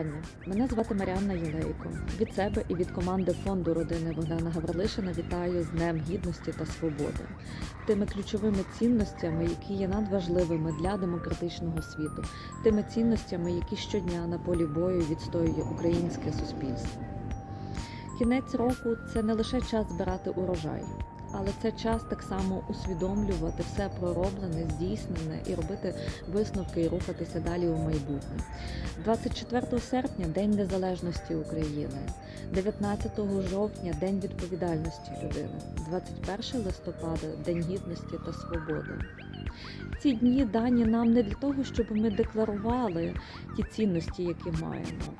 Вітання! Мене звати Маріанна Єлейко. Від себе і від команди фонду родини Богдана Гаврилишина вітаю з Днем Гідності та Свободи, тими ключовими цінностями, які є надважливими для демократичного світу, тими цінностями, які щодня на полі бою відстоює українське суспільство. Кінець року це не лише час збирати урожай, але це час так само усвідомлювати все пророблене, здійснене і робити висновки і рухатися далі у майбутнє. 24 серпня День Незалежності України, 19 жовтня День відповідальності людини, 21 листопада День гідності та свободи. Ці дні дані нам не для того, щоб ми декларували ті цінності, які маємо.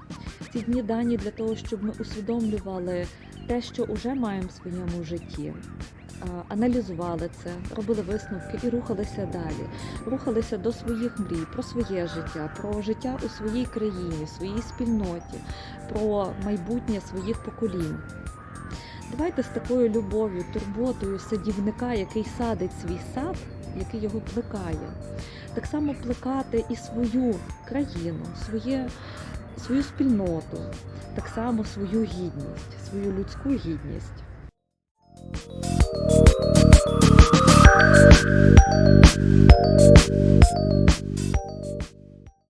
Ці дні дані для того, щоб ми усвідомлювали те, що вже маємо в своєму житті. А, Аналізували це, робили висновки і рухалися далі. Рухалися до своїх мрій, про своє життя, про життя у своїй країні, своїй спільноті, про майбутнє своїх поколінь. Давайте з такою любов'ю, турботою садівника, який садить свій сад, який його плекає, так само плекати і свою країну, своє, свою спільноту, так само свою гідність, свою людську гідність. Thank you.